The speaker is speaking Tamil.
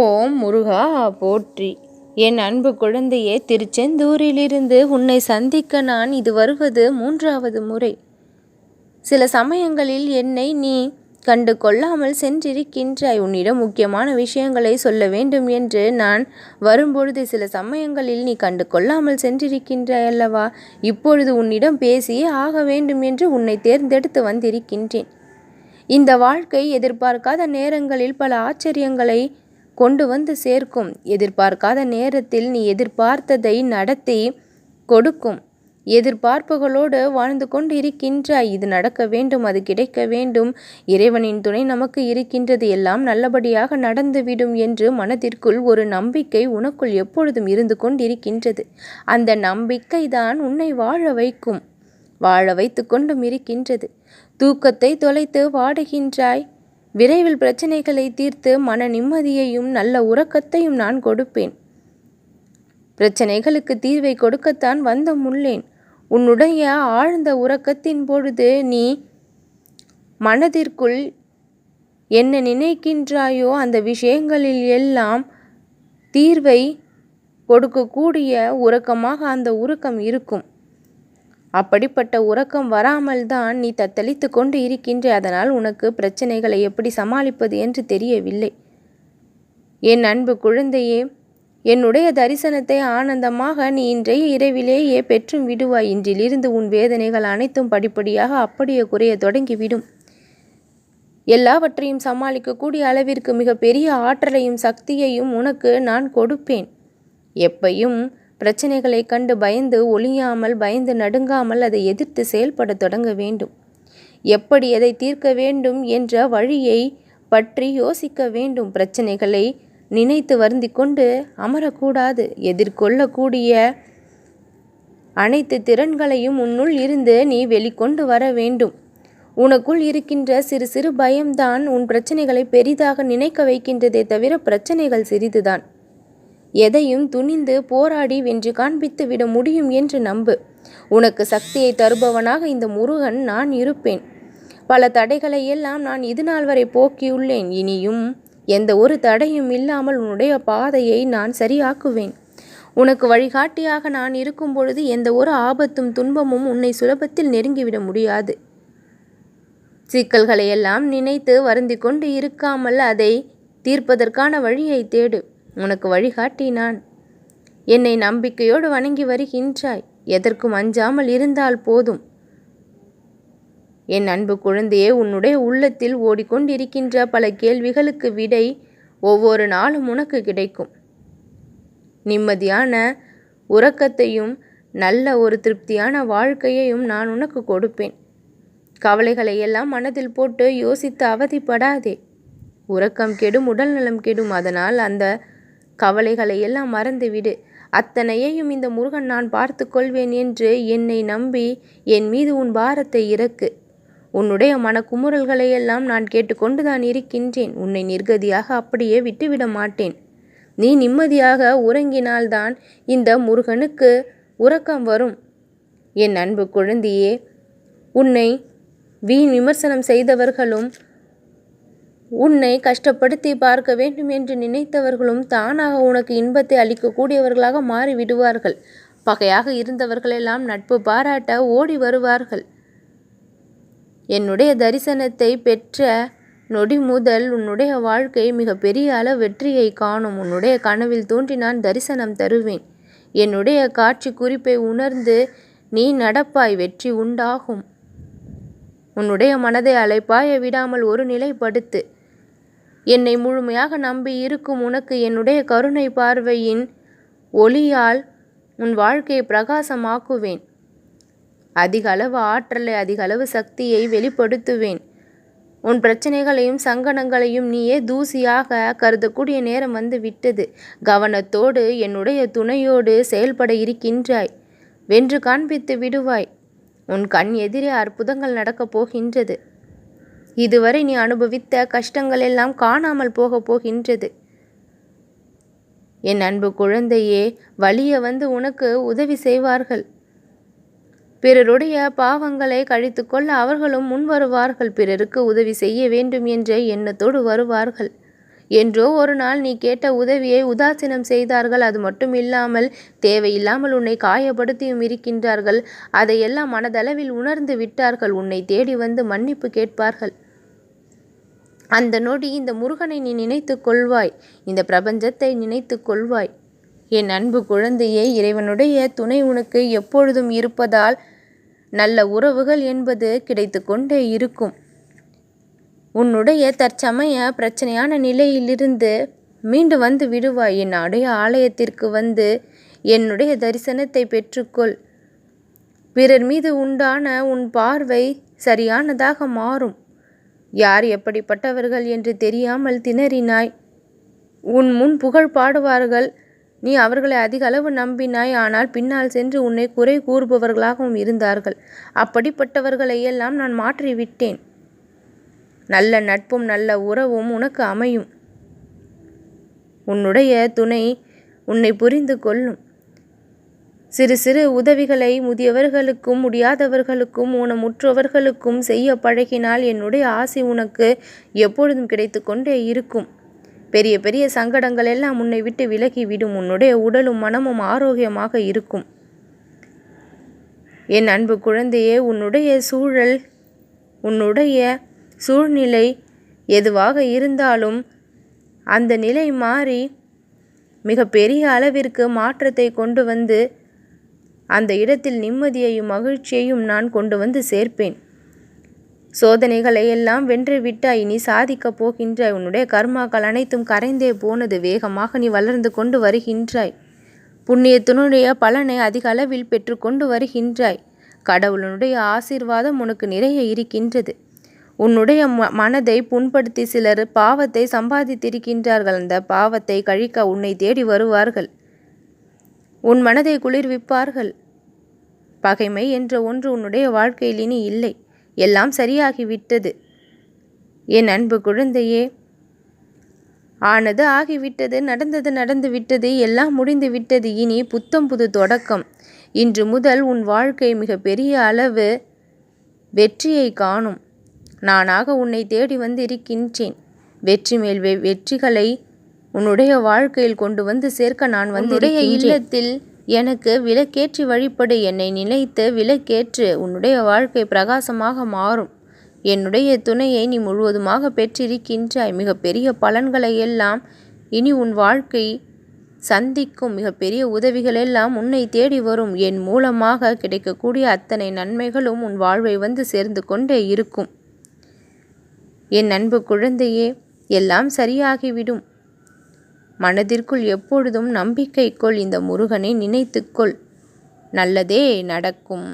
ஓம் முருகா போற்றி. என் அன்பு குழந்தையே திருச்செந்தூரிலிருந்து உன்னை சந்திக்க நான் இது வருவது மூன்றாவது முறை. சில சமயங்களில் என்னை நீ கண்டு கொள்ளாமல் சென்றிருக்கின்றாய். உன்னிடம் முக்கியமான விஷயங்களை சொல்ல வேண்டும் என்று நான் வரும்பொழுது சில சமயங்களில் நீ கண்டு கொள்ளாமல் சென்றிருக்கின்றாய் அல்லவா? இப்பொழுது உன்னிடம் பேசியே ஆக வேண்டும் என்று உன்னை தேர்ந்தெடுத்து வந்திருக்கின்றேன். இந்த வாழ்க்கை எதிர்பார்க்காத நேரங்களில் பல ஆச்சரியங்களை கொண்டு வந்து சேர்க்கும். எதிர்பார்க்காத நேரத்தில் நீ எதிர்பார்த்ததை நடத்தி கொடுக்கும். எதிர்பார்ப்புகளோடு வாழ்ந்து கொண்டு இருக்கின்றாய் இது நடக்க வேண்டும் அது கிடைக்க வேண்டும். இறைவனின் துணை நமக்கு இருக்கின்றது. எல்லாம் நல்லபடியாக நடந்துவிடும் என்று மனதிற்குள் ஒரு நம்பிக்கை உனக்குள் எப்பொழுதும் இருந்து கொண்டிருக்கின்றது. அந்த நம்பிக்கை தான் உன்னை வாழ வைக்கும். வாழ வைத்து கொண்டும் இருக்கின்றது. தூக்கத்தை தொலைத்து வாடுகின்றாய். விரைவில் பிரச்சனைகளை தீர்த்து மன நிம்மதியையும் நல்ல உறக்கத்தையும் நான் கொடுப்பேன். பிரச்சனைகளுக்கு தீர்வை கொடுக்கத்தான் வந்த முள்ளேன் உன்னுடைய ஆழ்ந்த உறக்கத்தின் பொழுது நீ மனதிற்குள் என்ன நினைக்கின்றாயோ அந்த விஷயங்களில் எல்லாம் தீர்வை கொடுக்கக்கூடிய உறக்கமாக அந்த உறக்கம் இருக்கும். அப்படிப்பட்ட உறக்கம் வராமல் தான் நீ தத்தளித்து கொண்டு இருக்கின்ற அதனால் உனக்கு பிரச்சனைகளை எப்படி சமாளிப்பது என்று தெரியவில்லை. என் அன்பு குழந்தையே என்னுடைய தரிசனத்தை ஆனந்தமாக நீ இன்றைய இரவிலேயே பெற்றும் விடுவாய். இன்றிலிருந்து உன் வேதனைகள் அனைத்தும் படிப்படியாக அப்படியே குறைய தொடங்கிவிடும். எல்லாவற்றையும் சமாளிக்கக்கூடிய அளவிற்கு மிக பெரிய ஆற்றலையும் சக்தியையும் உனக்கு நான் கொடுப்பேன். எப்பையும் பிரச்சனைகளை கண்டு பயந்து ஒளியாமல் பயந்து நடுங்காமல் அதை எதிர்த்து செயல்பட தொடங்க வேண்டும். எப்படி அதை தீர்க்க வேண்டும் என்ற வழியை பற்றி யோசிக்க வேண்டும். பிரச்சனைகளை நினைத்து வருந்தி கொண்டு அமரக்கூடாது. எதிர்கொள்ளக்கூடிய அனைத்து திறன்களையும் உன்னுள் இருந்து நீ வெளிக்கொண்டு வர வேண்டும். உனக்குள் இருக்கின்ற சிறு சிறு பயம்தான் உன் பிரச்சனைகளை பெரிதாக நினைக்க வைக்கின்றதே தவிர பிரச்சனைகள் சிறிதுதான். எதையும் துணிந்து போராடி வென்று காண்பித்து விட முடியும் என்று நம்பு. உனக்கு சக்தியை தருபவனாக இந்த முருகன் நான் இருப்பேன். பல தடைகளை எல்லாம் நான் இது நாள் வரை போக்கியுள்ளேன் இனியும் எந்த ஒரு தடையும் இல்லாமல் உன்னுடைய பாதையை நான் சரியாக்குவேன். உனக்கு வழிகாட்டியாக நான் இருக்கும் பொழுது எந்த ஒரு ஆபத்தும் துன்பமும் உன்னை சுலபத்தில் நெருங்கிவிட முடியாது. சிக்கல்களை எல்லாம் நினைத்து வருந்தி கொண்டு இருக்காமல் அதை தீர்ப்பதற்கான வழியை தேடு. உனக்கு வழிகாட்டினான். என்னை நம்பிக்கையோடு வணங்கி வருகின்றாய். எதற்கும் அஞ்சாமல் இருந்தால் போதும். என் அன்பு குழந்தையே உன்னுடைய உள்ளத்தில் ஓடிக்கொண்டிருக்கின்ற பல கேள்விகளுக்கு விடை ஒவ்வொரு நாளும் உனக்கு கிடைக்கும். நிம்மதியான உறக்கத்தையும் நல்ல ஒரு திருப்தியான வாழ்க்கையையும் நான் உனக்கு கொடுப்பேன். கவலைகளை எல்லாம் மனதில் போட்டு யோசித்து அவதிப்படாதே. உறக்கம் கெடும் உடல் நலம் கெடும். அதனால் அந்த கவலைகளை எல்லாம் மறந்துவிடு. அத்தனையையும் இந்த முருகன் நான் பார்த்து கொள்வேன் என்று என்னை நம்பி என் மீது உன் பாரத்தை இறக்கு. உன்னுடைய மனக்குமுறல்களை எல்லாம் நான் கேட்டுக்கொண்டுதான் இருக்கின்றேன். உன்னை நிர்கதியாக அப்படியே விட்டுவிட மாட்டேன். நீ நிம்மதியாக உறங்கினால்தான் இந்த முருகனுக்கு உறக்கம் வரும். என் அன்பு குழந்தையே உன்னை வீண் விமர்சனம் செய்தவர்களும் உன்னை கஷ்டப்படுத்தி பார்க்க வேண்டும் என்று நினைத்தவர்களும் தானாக உனக்கு இன்பத்தை அளிக்கக்கூடியவர்களாக மாறிவிடுவார்கள். பகையாக இருந்தவர்களெல்லாம் நட்பு பாராட்ட ஓடி வருவார்கள். என்னுடைய தரிசனத்தை பெற்ற நொடி முதல் உன்னுடைய வாழ்க்கை மிகப்பெரிய அளவு வெற்றியை காணும். உன்னுடைய கனவில் தோன்றி நான் தரிசனம் தருவேன். என்னுடைய காட்சி குறிப்பை உணர்ந்து நீ நடப்பாய் வெற்றி உண்டாகும். உன்னுடைய மனதை அலைப்பாய விடாமல் ஒரு நிலைப்படுத்து. என்னை முழுமையாக நம்பி இருக்கும் உனக்கு என்னுடைய கருணை பார்வையின் ஒளியால் உன் வாழ்க்கையை பிரகாசமாக்குவேன். அதிக அளவு ஆற்றலை அதிக அளவு சக்தியை வெளிப்படுத்துவேன். உன் பிரச்சனைகளையும் சங்கடங்களையும் நீயே தூசியாக கருதக்கூடிய நேரம் வந்து விட்டது. கவனத்தோடு என்னுடைய துணையோடு செயல்பட இருக்கின்றாய். வென்று காண்பித்து விடுவாய். உன் கண் எதிரே அற்புதங்கள் நடக்கப் போகின்றது. இதுவரை நீ அனுபவித்த கஷ்டங்கள் எல்லாம் காணாமல் போக போகின்றது. என் அன்பு குழந்தையே வழிய வந்து உனக்கு உதவி செய்வார்கள். பிறருடைய பாவங்களை கழித்து கொள்ள அவர்களும் முன் வருவார்கள் பிறருக்கு உதவி செய்ய வேண்டும் என்ற எண்ணத்தோடு வருவார்கள். என்றோ ஒரு நாள் நீ கேட்ட உதவியை உதாசீனம் செய்தார்கள். அது மட்டும் இல்லாமல் தேவையில்லாமல் உன்னை காயப்படுத்தியும் இருக்கின்றார்கள். அதையெல்லாம் மனதளவில் உணர்ந்து விட்டார்கள். உன்னை தேடி வந்து மன்னிப்பு கேட்பார்கள். அந்த நொடி இந்த முருகனை நீ நினைத்து கொள்வாய். இந்த பிரபஞ்சத்தை நினைத்து கொள்வாய். என் அன்பு குழந்தையே இறைவனுடைய துணை உனக்கு எப்பொழுதும் இருப்பதால் நல்ல உறவுகள் என்பது கிடைத்து கொண்டே இருக்கும். உன்னுடைய தற்சமய பிரச்சனையான நிலையிலிருந்து மீண்டு வந்து விடுவாய். என்னுடைய ஆலயத்திற்கு வந்து என்னுடைய தரிசனத்தை பெற்றுக்கொள். பிறர் மீது உண்டான உன் பார்வை சரியானதாக மாறும். யார் எப்படிப்பட்டவர்கள் என்று தெரியாமல் திணறினாய்? உன் முன் புகழ் பாடுவார்கள். நீ அவர்களை அதிக அளவு நம்பினாய் ஆனால் பின்னால் சென்று உன்னை குறை கூறுபவர்களாகவும் இருந்தார்கள். அப்படிப்பட்டவர்களை எல்லாம் நான் மாற்றிவிட்டேன். நல்ல நட்பும் நல்ல உறவும் உனக்கு அமையும். உன்னுடைய துணை உன்னை புரிந்து கொள்ளும். சிறு சிறு உதவிகளை முதியவர்களுக்கும் முடியாதவர்களுக்கும் ஊனமுற்றவர்களுக்கும் செய்ய பழகினால் என்னுடைய ஆசை உனக்கு எப்பொழுதும் கிடைத்து கொண்டே இருக்கும். பெரிய பெரிய சங்கடங்கள் எல்லாம் உன்னை விட்டு விலகி விடும். உன்னுடைய உடலும் மனமும் ஆரோக்கியமாக இருக்கும். என் அன்பு குழந்தையே உன்னுடைய சூழல் உன்னுடைய சூழ்நிலை எதுவாக இருந்தாலும் அந்த நிலை மாறி மிகப்பெரிய அளவிற்கு மாற்றத்தை கொண்டு வந்து அந்த இடத்தில் நிம்மதியையும் மகிழ்ச்சியையும் நான் கொண்டு வந்து சேர்ப்பேன். சோதனைகளை எல்லாம் வென்று விட்டாய் நீ சாதிக்கப் போகின்றாய். உன்னுடைய கர்மாக்கள் அனைத்தும் கரைந்தே போனது. வேகமாக நீ வளர்ந்து கொண்டு வருகின்றாய். புண்ணியத்தினுடைய பலனை அதிக அளவில் பெற்றுக்கொண்டு வருகின்றாய். கடவுளனுடைய ஆசீர்வாதம் உனக்கு நிறைய இருக்கின்றது. உன்னுடைய ம மனதை புண்படுத்தி சிலர் பாவத்தை சம்பாதித்திருக்கின்றார்கள். அந்த பாவத்தை கழிக்க உன்னை தேடி வருவார்கள். உன் மனதை குளிர்விப்பார்கள். பகைமை என்ற ஒன்று உன்னுடைய வாழ்க்கையில் இனி இல்லை. எல்லாம் சரியாகிவிட்டது. என் அன்பு குழந்தையே ஆனது ஆகிவிட்டது நடந்தது நடந்து விட்டது எல்லாம் முடிந்து விட்டது இனி புத்தம் புது தொடக்கம். இன்று முதல் உன் வாழ்க்கை மிக பெரிய அளவு வெற்றியை காணும். நானாக உன்னை தேடி வந்து இருக்கின்றேன் வெற்றி மேல் வெற்றிகளை உன்னுடைய வாழ்க்கையில் கொண்டு வந்து சேர்க்க நான் வந்து இல்லத்தில் எனக்கு விலக்கேற்றி வழிபடு என்னை நினைத்து விலக்கேற்று உன்னுடைய வாழ்க்கை பிரகாசமாக மாறும். என்னுடைய துணையை நீ முழுவதுமாக பெற்றிருக்கின்றாய். மிகப்பெரிய பலன்களை எல்லாம் இனி உன் வாழ்க்கை சந்திக்கும். மிகப்பெரிய உதவிகள் எல்லாம் உன்னை தேடி வரும். என் மூலமாக கிடைக்கக்கூடிய அத்தனை நன்மைகளும் உன் வாழ்வை வந்து சேர்ந்து கொண்டே இருக்கும். என் அன்பு குழந்தையே எல்லாம் சரியாகிவிடும். மனதிற்குள் எப்பொழுதும் நம்பிக்கை இந்த முருகனை நினைத்துக்கொள். நல்லதே நடக்கும்.